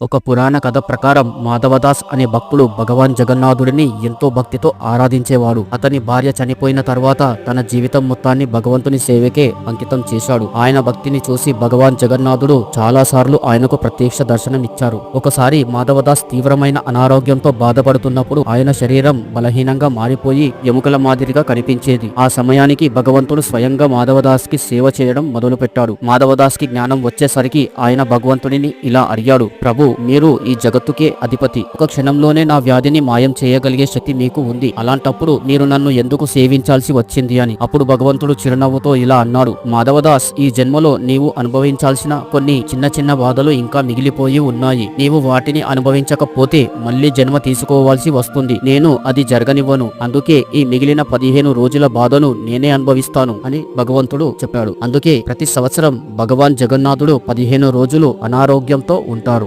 ఒక పురాణ కథ ప్రకారం మాధవదాస్ అనే భక్తుడు భగవాన్ జగన్నాథుడిని ఎంతో భక్తితో ఆరాధించేవాడు. అతని భార్య చనిపోయిన తర్వాత తన జీవితం మొత్తాన్ని భగవంతుని సేవకే అంకితం చేశాడు. ఆయన భక్తిని చూసి భగవాన్ జగన్నాథుడు చాలా సార్లు ఆయనకు ప్రత్యక్ష దర్శనం ఇచ్చారు ఒకసారి మాధవదాస్ తీవ్రమైన అనారోగ్యంతో బాధపడుతున్నప్పుడు ఆయన శరీరం బలహీనంగా మారిపోయి ఎముకల మాదిరిగా కనిపించేది. ఆ సమయానికి భగవంతుడు స్వయంగా మాధవదాస్కి సేవ చేయడం మొదలుపెట్టాడు. మాధవదాస్కి జ్ఞానం వచ్చేసరికి ఆయన భగవంతుడిని ఇలా అడిగాడు ప్రభు మీరు ఈ జగత్తుకే అధిపతి. ఒక క్షణంలోనే నా వ్యాధిని మాయం చేయగలిగే శక్తి మీకు ఉంది. అలాంటప్పుడు మీరు నన్ను ఎందుకు సేవించాల్సి వచ్చింది అని. అప్పుడు భగవంతుడు చిరునవ్వుతో ఇలా అన్నాడు మాధవదాస్ ఈ జన్మలో నీవు అనుభవించాల్సిన కొన్ని చిన్న చిన్న బాధలు ఇంకా మిగిలిపోయి ఉన్నాయి. నీవు వాటిని అనుభవించకపోతే మళ్ళీ జన్మ తీసుకోవాల్సి వస్తుంది. నేను అది జరగనివ్వను. అందుకే ఈ మిగిలిన పదిహేను రోజుల బాధను నేనే అనుభవిస్తాను అని భగవంతుడు చెప్పాడు. అందుకే ప్రతి సంవత్సరం భగవాన్ జగన్నాథుడు పదిహేను రోజులు అనారోగ్యంతో ఉంటారు.